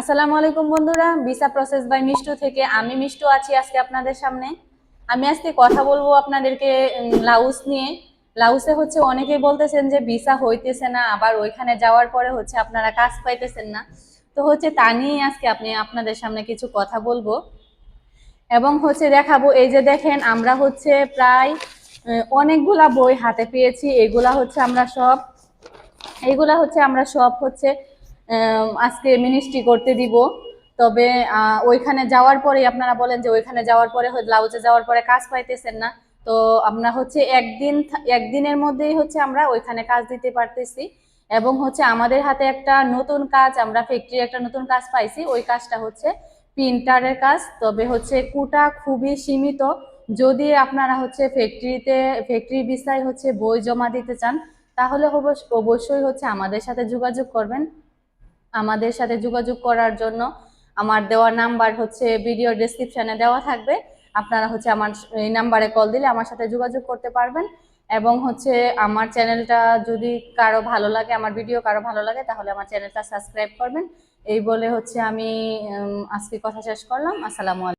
আসসালামু আলাইকুম বন্ধুরা ভিসা প্রসেস বাই মিষ্টু থেকে আমি মিষ্টু আছি আজকে আপনাদের সামনে। আমি আজকে কথা বলব আপনাদেরকে লাউস নিয়ে। লাউসে হচ্ছে অনেকেই বলতেছেন যে ভিসা হইতেছে না, আবার ওইখানে যাওয়ার পরে হচ্ছে আপনারা কাজ পাইতেছেন না। তো হচ্ছে তা নিয়েই আজকে আপনি আপনাদের সামনে কিছু কথা বলব। এবং হচ্ছে দেখাবো, এই যে দেখেন আমরা হচ্ছে প্রায় অনেকগুলা বই হাতে পেয়েছি, এগুলা হচ্ছে আমরা সব এইগুলা হচ্ছে আমরা সব হচ্ছে আজকে মিনিস্ট্রি করতে দিব। তবে ওইখানে যাওয়ার পরে আপনারা বলেন যে ওইখানে যাওয়ার পরে লাউজে যাওয়ার পরে কাজ পাইতেছেন না। তো আমরা হচ্ছে একদিন একদিনের মধ্যেই হচ্ছে আমরা ওইখানে কাজ দিতে পারতেছি। এবং হচ্ছে আমাদের হাতে একটা নতুন কাজ, আমরা ফ্যাক্টরি একটা নতুন কাজ পাইছি, ওই কাজটা হচ্ছে প্রিন্টারের কাজ। তবে হচ্ছে কুটা খুবই সীমিত। যদি আপনারা হচ্ছে ফ্যাক্টরিতে ফ্যাক্টরি বিষয় হচ্ছে বই জমা দিতে চান, তাহলে অবশ্য- অবশ্যই হচ্ছে আমাদের সাথে যোগাযোগ করবেন। আমাদের সাথে যোগাযোগ করার জন্য আমার দেওয়া নাম্বার হচ্ছে ভিডিও ডিসক্রিপশানে দেওয়া থাকবে। আপনারা হচ্ছে আমার এই নাম্বারে কল দিলে আমার সাথে যোগাযোগ করতে পারবেন। এবং হচ্ছে আমার চ্যানেলটা যদি কারও ভালো লাগে, আমার ভিডিও কারও ভালো লাগে, তাহলে আমার চ্যানেলটা সাবস্ক্রাইব করবেন। এই বলে হচ্ছে আমি আজকে কথা শেষ করলাম। আসসালামু আলাইকুম।